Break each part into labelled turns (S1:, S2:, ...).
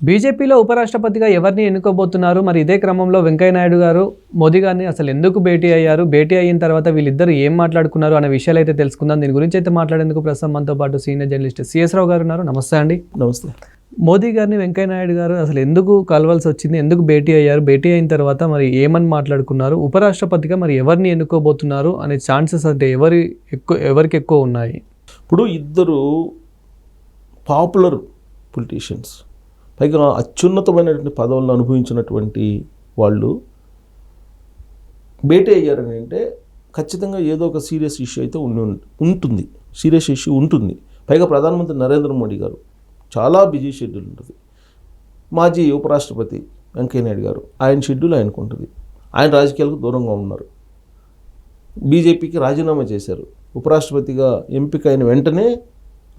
S1: బీజేపీలో ఉపరాష్ట్రపతిగా ఎవరిని ఎన్నుకోబోతున్నారు? మరి ఇదే క్రమంలో వెంకయ్యనాయుడు గారు మోదీ గారిని అసలు ఎందుకు భేటీ అయ్యారు? భేటీ అయిన తర్వాత వీళ్ళిద్దరు ఏం మాట్లాడుకున్నారు అనే విషయాలు అయితే తెలుసుకుందాం. దీని గురించి అయితే మాట్లాడేందుకు ప్రస్తుతం మనతో పాటు సీనియర్ జర్నలిస్ట్ సిఎస్ రావు గారు ఉన్నారు. నమస్తే అండి.
S2: నమస్తే.
S1: మోదీ గారిని వెంకయ్యనాయుడు గారు అసలు ఎందుకు కలవాల్సి వచ్చింది? ఎందుకు భేటీ అయ్యారు? భేటీ అయిన తర్వాత మరి ఏమని మాట్లాడుకున్నారు? ఉపరాష్ట్రపతిగా మరి ఎవరిని ఎన్నుకోబోతున్నారు అనే ఛాన్సెస్ అంటే ఎవరి ఎక్కువ ఎవరికి ఎక్కువ ఉన్నాయి?
S2: ఇప్పుడు ఇద్దరు పాపులర్ పొలిటీషియన్స్ పైగా అత్యున్నతమైనటువంటి పదవులను అనుభవించినటువంటి వాళ్ళు భేటీ అయ్యారని అంటే ఖచ్చితంగా ఏదో ఒక సీరియస్ ఇష్యూ అయితే ఉండి ఉంటుంది. సీరియస్ ఇష్యూ ఉంటుంది. పైగా ప్రధానమంత్రి నరేంద్ర మోడీ గారు చాలా బిజీ షెడ్యూల్ ఉంటుంది. మాజీ ఉపరాష్ట్రపతి వెంకయ్యనాయుడు గారు ఆయన షెడ్యూల్ ఆయనకు ఉంటుంది. ఆయన రాజకీయాలకు దూరంగా ఉన్నారు. బీజేపీకి రాజీనామా చేశారు. ఉపరాష్ట్రపతిగా ఎంపిక అయిన వెంటనే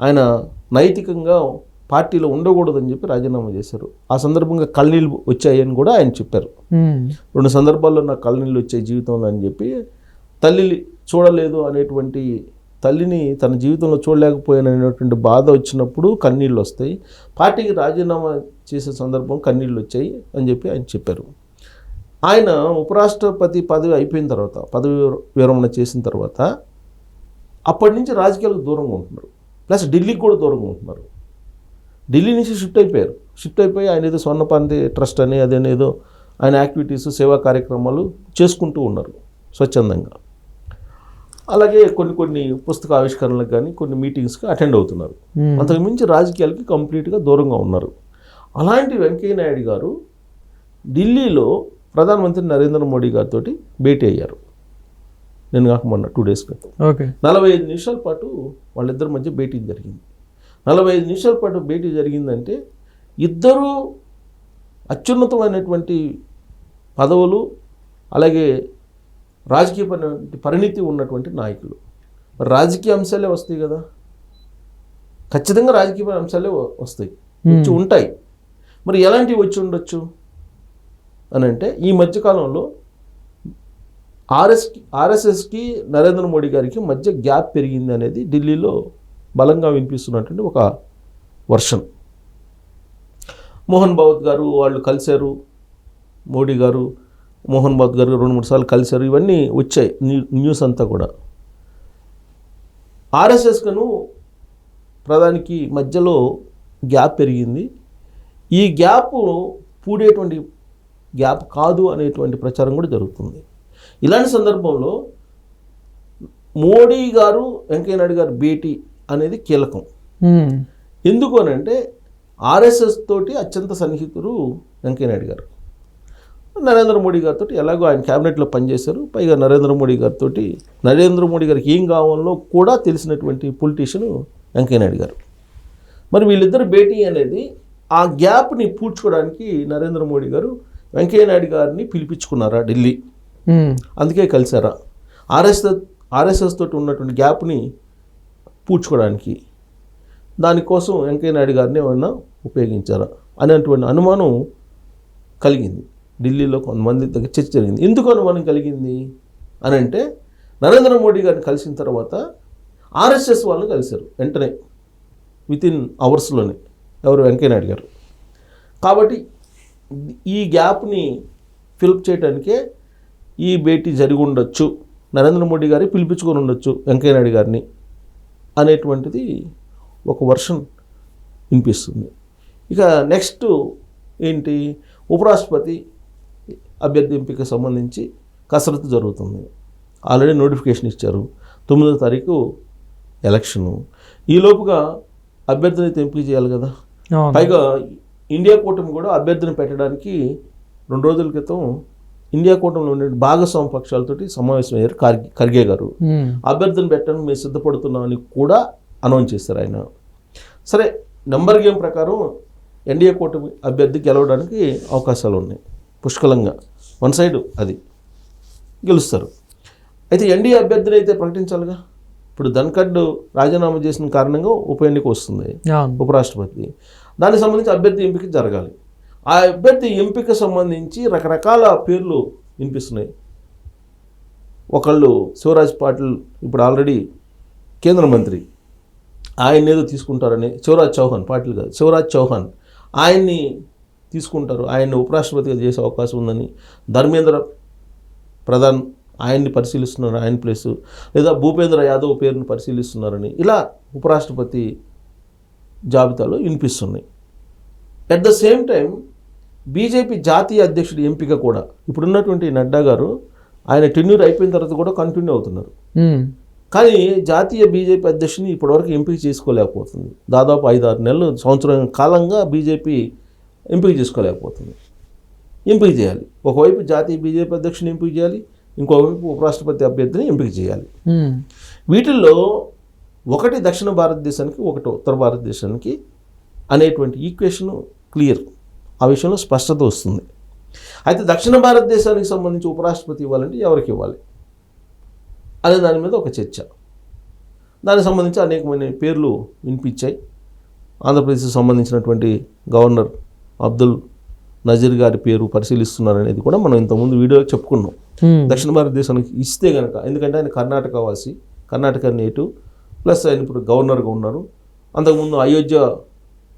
S2: ఆయన నైతికంగా పార్టీలో ఉండకూడదని చెప్పి రాజీనామా చేశారు. ఆ సందర్భంగా కళ్ళనీళ్ళు వచ్చాయని కూడా ఆయన చెప్పారు. రెండు సందర్భాల్లో నాకు కళ్ళనీళ్ళు వచ్చాయి జీవితంలో అని చెప్పి తల్లి చూడలేదు అనేటువంటి తల్లిని తన జీవితంలో చూడలేకపోయాననేటువంటి బాధ వచ్చినప్పుడు కన్నీళ్ళు వస్తాయి. పార్టీకి రాజీనామా చేసే సందర్భం కన్నీళ్ళు వచ్చాయి అని చెప్పి ఆయన చెప్పారు. ఆయన ఉపరాష్ట్రపతి పదవి అయిపోయిన తర్వాత పదవి విరమణ చేసిన తర్వాత అప్పటి నుంచి రాజకీయాలకు దూరంగా ఉంటున్నారు. ప్లస్ ఢిల్లీకి కూడా దూరంగా ఉంటున్నారు. ఢిల్లీ నుంచి షిఫ్ట్ అయిపోయారు. షిఫ్ట్ అయిపోయి ఆయన ఏదో స్వర్ణపాంతి ట్రస్ట్ అని అదేనేదో ఆయన యాక్టివిటీస్ సేవా కార్యక్రమాలు చేసుకుంటూ ఉన్నారు స్వచ్ఛందంగా. అలాగే కొన్ని కొన్ని పుస్తక ఆవిష్కరణలకు కానీ కొన్ని మీటింగ్స్కి అటెండ్ అవుతున్నారు.
S1: మ్మ్.
S2: అంతకు మించి రాజకీయాలకి కంప్లీట్గా దూరంగా ఉన్నారు. అలాంటి వెంకయ్యనాయుడు గారు ఢిల్లీలో ప్రధానమంత్రి నరేంద్ర మోడీ గారితో భేటీ అయ్యారు. నేను కాక మొన్న టూ డేస్ క్రితం.
S1: ఓకే.
S2: నలభై ఐదు నిమిషాల పాటు వాళ్ళిద్దరి మధ్య భేటీ జరిగింది. నలభై ఐదు నిమిషాల పాటు భేటీ జరిగిందంటే ఇద్దరూ అత్యున్నతమైనటువంటి పదవులు అలాగే రాజకీయపరమైన పరిణితి ఉన్నటువంటి నాయకులు. మరి రాజకీయ అంశాలే వస్తాయి కదా. ఖచ్చితంగా రాజకీయ అంశాలే వస్తాయి. వచ్చి ఉంటాయి. మరి ఎలాంటివి వచ్చి ఉండొచ్చు? అని అంటే ఈ మధ్యకాలంలో ఆర్ఎస్కి ఆర్ఎస్ఎస్కి నరేంద్ర మోడీ గారికి మధ్య గ్యాప్ పెరిగింది అనేది ఢిల్లీలో బలంగా వినిపిస్తున్నటువంటి ఒక వర్షన్. మోహన్ భావత్ గారు వాళ్ళు కలిశారు మోడీ గారు మోహన్ భావత్ గారు రెండు మూడు సార్లు కలిశారు ఇవన్నీ వచ్చాయి న్యూ- న్యూస్ అంతా కూడా. ఆర్ఎస్ఎస్కను ప్రధానికి మధ్యలో గ్యాప్ పెరిగింది. ఈ గ్యాప్ పూడేటువంటి గ్యాప్ కాదు అనేటువంటి ప్రచారం కూడా జరుగుతుంది. ఇలాంటి సందర్భంలో మోడీ గారు వెంకయ్య నాయుడు గారు భేటీ అనేది కీలకం. ఎందుకు అని అంటే ఆర్ఎస్ఎస్ తోటి అత్యంత సన్నిహితులు వెంకయ్యనాయుడు గారు. నరేంద్ర మోడీ గారితో ఎలాగో ఆయన క్యాబినెట్లో పనిచేశారు. పైగా నరేంద్ర మోడీ గారితో నరేంద్ర మోడీ గారికి ఏం కావాలో కూడా తెలిసినటువంటి పొలిటీషియన్ వెంకయ్యనాయుడు గారు. మరి వీళ్ళిద్దరు భేటీ అనేది ఆ గ్యాప్ని పూడ్చుకోవడానికి నరేంద్ర మోడీ గారు వెంకయ్యనాయుడు గారిని పిలిపించుకున్నారా ఢిల్లీ. అందుకే కలిసారా. ఆర్ఎస్ఎస్ ఆర్ఎస్ఎస్ తోటి ఉన్నటువంటి గ్యాప్ని పూడ్చుకోవడానికి. దానికోసం వెంకయ్య నాయుడు గారిని ఏమన్నా ఉపయోగించారా అనేటువంటి అనుమానం కలిగింది. ఢిల్లీలో కొంతమంది దగ్గర చర్చ జరిగింది. ఎందుకు అనుమానం కలిగింది అని అంటే నరేంద్ర మోడీ గారిని కలిసిన తర్వాత ఆర్ఎస్ఎస్ వాళ్ళని కలిశారు వెంటనే వితిన్ అవర్స్లోనే ఎవరు? వెంకయ్య నాయుడు గారు. కాబట్టి ఈ గ్యాప్ని ఫిల్ప్ చేయడానికే ఈ భేటీ జరిగి ఉండొచ్చు. నరేంద్ర మోడీ గారి పిలిపించుకొని ఉండొచ్చు వెంకయ్య నాయుడు గారిని. అనేటువంటిది ఒక వర్షన్ వినిపిస్తుంది. ఇక నెక్స్ట్ ఏంటి? ఉపరాష్ట్రపతి అభ్యర్థి ఎంపిక సంబంధించి కసరత్తు జరుగుతుంది. ఆల్రెడీ నోటిఫికేషన్ ఇచ్చారు. తొమ్మిదో తారీఖు ఎలక్షను. ఈలోపుగా అభ్యర్థిని ఎంపిక చేయాలి కదా. పైగా ఇండియా కూటమి కూడా అభ్యర్థిని పెట్టడానికి రెండు రోజుల క్రితం ఇండియా కూటమిలో ఉండే భాగస్వామ్య పక్షాలతోటి సమావేశమయ్యారు ఖర్గే ఖర్గే గారు. అభ్యర్థిని పెట్టడానికి మేము సిద్ధపడుతున్నామని కూడా అనౌన్స్ చేశారు ఆయన. సరే నెంబర్ గేమ్ ప్రకారం ఎన్డీఏ కూటమి అభ్యర్థి గెలవడానికి అవకాశాలు ఉన్నాయి. పుష్కలంగా. వన్ సైడ్ అది. గెలుస్తారు. అయితే ఎన్డీఏ అభ్యర్థిని అయితే ప్రకటించాలిగా? ఇప్పుడు ధన్ఖడ్ రాజీనామా చేసిన కారణంగా ఉప ఎన్నిక వస్తుంది. ఉపరాష్ట్రపతి. దానికి సంబంధించి అభ్యర్థి ఎంపిక జరగాలి. ఆ అభ్యర్థి ఎంపిక సంబంధించి రకరకాల పేర్లు వినిపిస్తున్నాయి. ఒకళ్ళు శివరాజ్ పాటిల్ ఇప్పుడు ఆల్రెడీ కేంద్ర మంత్రి. ఆయన ఏదో తీసుకుంటారని శివరాజ్ చౌహాన్ పాటిల్ కాదు శివరాజ్ చౌహాన్. ఆయన్ని తీసుకుంటారు ఆయన్ని ఉపరాష్ట్రపతిగా చేసే అవకాశం ఉందని. ధర్మేంద్ర ప్రధాన్ ఆయన్ని పరిశీలిస్తున్నారు ఆయన ప్లేస్. లేదా భూపేంద్ర యాదవ్ పేరును పరిశీలిస్తున్నారని. ఇలా ఉపరాష్ట్రపతి జాబితాలో వినిపిస్తున్నాయి. At the same time BJP జాతీయ అధ్యక్షుడి ఎంపిక కూడా. ఇప్పుడున్నటువంటి నడ్డా గారు ఆయన టెన్యూర్ అయిపోయిన తర్వాత కూడా కంటిన్యూ అవుతున్నారు. కానీ జాతీయ బీజేపీ అధ్యక్షుని ఇప్పటివరకు ఎంపిక చేసుకోలేకపోతుంది. దాదాపు ఐదు ఆరు నెలలు సంవత్సరం కాలంగా బీజేపీ ఎంపిక చేసుకోలేకపోతుంది. ఎంపిక చేయాలి. ఒకవైపు జాతీయ బీజేపీ అధ్యక్షుని ఎంపిక చేయాలి ఇంకోవైపు ఉపరాష్ట్రపతి అభ్యర్థిని ఎంపిక చేయాలి. వీటిల్లో ఒకటి దక్షిణ భారతదేశానికి ఒకటి ఉత్తర భారతదేశానికి అనేటువంటి ఈక్వేషన్ క్లియర్ ఆ విషయంలో స్పష్టత వస్తుంది. అయితే దక్షిణ భారతదేశానికి సంబంధించి ఉపరాష్ట్రపతి ఇవ్వాలంటే ఎవరికి ఇవ్వాలి? అనే దాని మీద ఒక చర్చ. దానికి సంబంధించి అనేకమైన పేర్లు వినిపించాయి. ఆంధ్రప్రదేశ్కి సంబంధించినటువంటి గవర్నర్ అబ్దుల్ నజీర్ గారి పేరు పరిశీలిస్తున్నారనేది కూడా మనం ఇంతకుముందు వీడియోలో చెప్పుకున్నాం. దక్షిణ భారతదేశానికి ఇస్తే కనుక ఎందుకంటే ఆయన కర్ణాటక వాసి కర్ణాటక నేటివ్ ప్లస్ ఆయన ఇప్పుడు గవర్నర్గా ఉన్నారు. అంతకుముందు అయోధ్య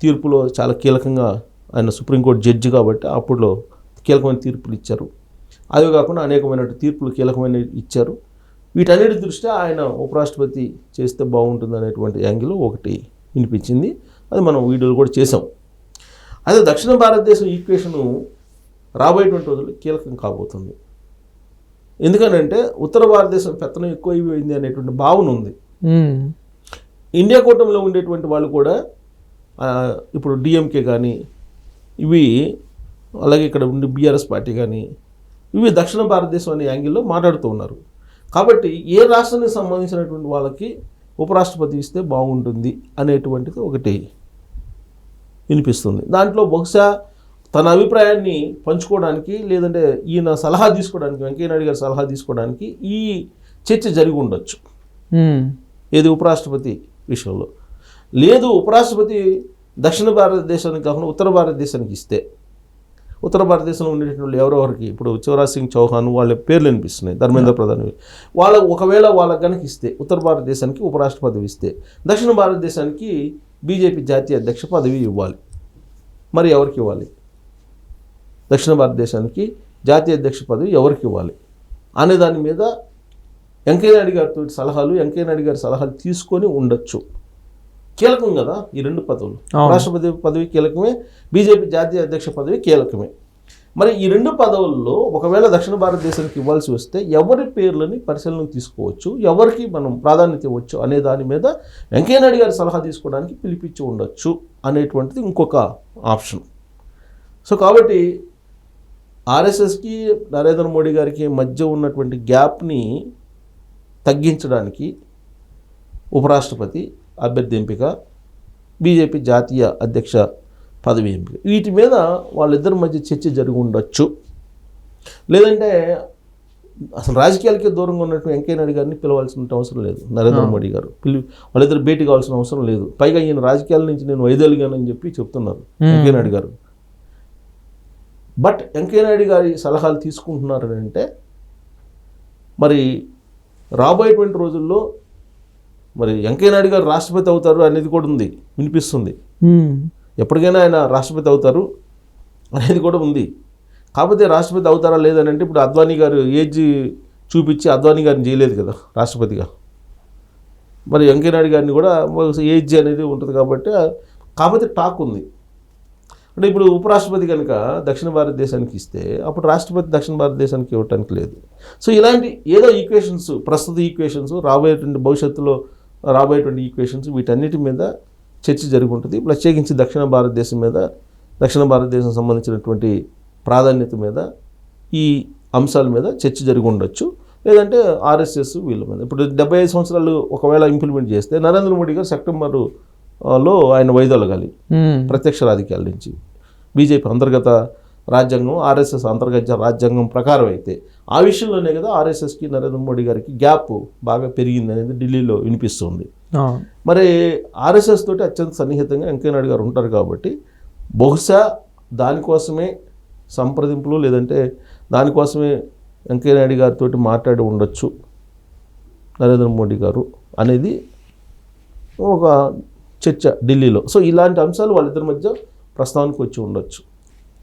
S2: తీర్పులో చాలా కీలకంగా ఆయన సుప్రీంకోర్టు జడ్జి కాబట్టి అప్పుడులో కీలకమైన తీర్పులు ఇచ్చారు. అదే కాకుండా అనేకమైన తీర్పులు కీలకమైన ఇచ్చారు. వీటన్నిటి దృష్ట్యా ఆయన ఉపరాష్ట్రపతి చేస్తే బాగుంటుంది అనేటువంటి యాంగిల్ ఒకటి వినిపించింది. అది మనం వీడియోలు కూడా చేసాం అదే దక్షిణ భారతదేశం ఈక్వేషను రాబోయేటువంటి రోజుల్లో కీలకం కాబోతుంది. ఎందుకనంటే ఉత్తర భారతదేశం పెత్తనం ఎక్కువ అయిపోయింది అనేటువంటి భావన ఉంది. ఇండియా కూటమిలో ఉండేటువంటి వాళ్ళు కూడా ఇప్పుడు డిఎంకే కానీ ఇవి అలాగే ఇక్కడ ఉండే బీఆర్ఎస్ పార్టీ కానీ ఇవి దక్షిణ భారతదేశం అనే యాంగిల్లో మాట్లాడుతూ ఉన్నారు. కాబట్టి ఏ రాష్ట్రానికి సంబంధించినటువంటి వాళ్ళకి ఉపరాష్ట్రపతి ఇస్తే బాగుంటుంది అనేటువంటిది ఒకటి వినిపిస్తుంది. దాంట్లో బహుశా తన అభిప్రాయాన్ని పంచుకోవడానికి లేదంటే ఈయన సలహా తీసుకోవడానికి వెంకయ్యనాయుడు గారి సలహా తీసుకోవడానికి ఈ చర్చ జరిగి ఉండొచ్చు. ఏది ఉపరాష్ట్రపతి విషయంలో? లేదు ఉపరాష్ట్రపతి దక్షిణ భారతదేశానికి కాకుండా ఉత్తర భారతదేశానికి ఇస్తే ఉత్తర భారతదేశంలో ఉండేటువంటి వాళ్ళు ఎవరెవరికి ఇప్పుడు శివరాజ్ సింగ్ చౌహాన్ వాళ్ళ పేర్లు వినిపిస్తున్నాయి ధర్మేంద్ర ప్రధాన్. వాళ్ళ ఒకవేళ వాళ్ళకి కనుక ఇస్తే ఉత్తర భారతదేశానికి ఉపరాష్ట్రపతి ఇస్తే దక్షిణ భారతదేశానికి బీజేపీ జాతీయ అధ్యక్ష పదవి ఇవ్వాలి. మరి ఎవరికి ఇవ్వాలి? దక్షిణ భారతదేశానికి జాతీయ అధ్యక్ష పదవి ఎవరికి ఇవ్వాలి? అనే దాని మీద వెంకయ్యనాయుడు గారితో సలహాలు వెంకయ్యనాయుడు గారి సలహాలు తీసుకొని ఉండొచ్చు. కీలకం కదా ఈ రెండు పదవులు. రాష్ట్రపతి పదవి కీలకమే బీజేపీ జాతీయ అధ్యక్ష పదవి కీలకమే. మరి ఈ రెండు పదవుల్లో ఒకవేళ దక్షిణ భారతదేశానికి ఇవ్వాల్సి వస్తే ఎవరి పేర్లని పరిశీలనకు తీసుకోవచ్చు ఎవరికి మనం ప్రాధాన్యత ఇవ్వచ్చు అనే దాని మీద వెంకయ్యనాయుడు గారి సలహా తీసుకోవడానికి పిలిపించి ఉండొచ్చు అనేటువంటిది ఇంకొక ఆప్షన్. సో కాబట్టి ఆర్ఎస్ఎస్కి నరేంద్ర మోడీ గారికి మధ్య ఉన్నటువంటి గ్యాప్ని తగ్గించడానికి ఉపరాష్ట్రపతి అభ్యర్థి ఎంపిక బీజేపీ జాతీయ అధ్యక్ష పదవి ఎంపిక. వీటి మీద వాళ్ళిద్దరి మధ్య చర్చ జరిగి ఉండొచ్చు. లేదంటే అసలు రాజకీయాలకే దూరంగా ఉన్నట్టు వెంకయ్యనాయుడు గారిని పిలవాల్సిన అవసరం లేదు నరేంద్ర మోడీ గారు. పిలి వాళ్ళిద్దరు భేటీ కావాల్సిన అవసరం లేదు. పైగా ఈయన రాజకీయాల నుంచి నేను వైదొలిగానని చెప్పి చెప్తున్నారు వెంకయ్యనాయుడు గారు. బట్ వెంకయ్యనాయుడు గారి సలహాలు తీసుకుంటున్నారని అంటే మరి రాబోయేటువంటి రోజుల్లో మరి వెంకయ్యనాయుడు గారు రాష్ట్రపతి అవుతారు అనేది కూడా ఉంది వినిపిస్తుంది. ఎప్పటికైనా ఆయన రాష్ట్రపతి అవుతారు అనేది కూడా ఉంది. కాకపోతే రాష్ట్రపతి అవుతారా లేదని అంటే ఇప్పుడు అద్వానీ గారు ఏజ్ చూపించి అద్వానీ గారిని చేయలేదు కదా రాష్ట్రపతిగా. మరి వెంకయ్యనాయుడు గారిని కూడా ఏజ్ అనేది ఉంటుంది కాబట్టి కాకపోతే టాక్ ఉంది. అంటే ఇప్పుడు ఉపరాష్ట్రపతి కనుక దక్షిణ భారతదేశానికి ఇస్తే అప్పుడు రాష్ట్రపతి దక్షిణ భారతదేశానికి ఇవ్వటానికి లేదు. సో ఇలాంటి ఏదో ఈక్వేషన్స్ ప్రస్తుత ఈక్వేషన్స్ రాబోయేటువంటి భవిష్యత్తులో రాబోయేటువంటి ఈక్వేషన్స్ వీటన్నిటి మీద చర్చ జరిగి ఉంటుంది ప్రత్యేకించి దక్షిణ భారతదేశం మీద దక్షిణ భారతదేశం సంబంధించినటువంటి ప్రాధాన్యత మీద ఈ అంశాల మీద చర్చ జరిగి ఉండొచ్చు లేదంటే ఆర్ఎస్ఎస్ వీళ్ళ మీద. ఇప్పుడు డెబ్బై ఐదు సంవత్సరాలు ఒకవేళ ఇంప్లిమెంట్ చేస్తే నరేంద్ర మోడీ గారు సెప్టెంబరు ఆ, లో ఆయన వైదొలగాలి. ప్రత్యక్ష రాజకీయాల నుంచి. బీజేపీ అంతర్గత రాజ్యాంగం ఆర్ఎస్ఎస్ అంతర్గత రాజ్యాంగం ప్రకారం అయితే. ఆ విషయంలోనే కదా ఆర్ఎస్ఎస్కి నరేంద్ర మోడీ గారికి గ్యాప్ బాగా పెరిగింది అనేది ఢిల్లీలో వినిపిస్తుంది. మరి ఆర్ఎస్ఎస్ తోటి అత్యంత సన్నిహితంగా వెంకయ్యనాయుడు గారు ఉంటారు కాబట్టి బహుశా దానికోసమే సంప్రదింపులు లేదంటే దానికోసమే వెంకయ్యనాయుడు గారితో మాట్లాడి ఉండొచ్చు నరేంద్ర మోడీ గారు అనేది ఒక చర్చ ఢిల్లీలో. సో ఇలాంటి అంశాలు వాళ్ళిద్దరి మధ్య ప్రస్తావనకు వచ్చి ఉండొచ్చు.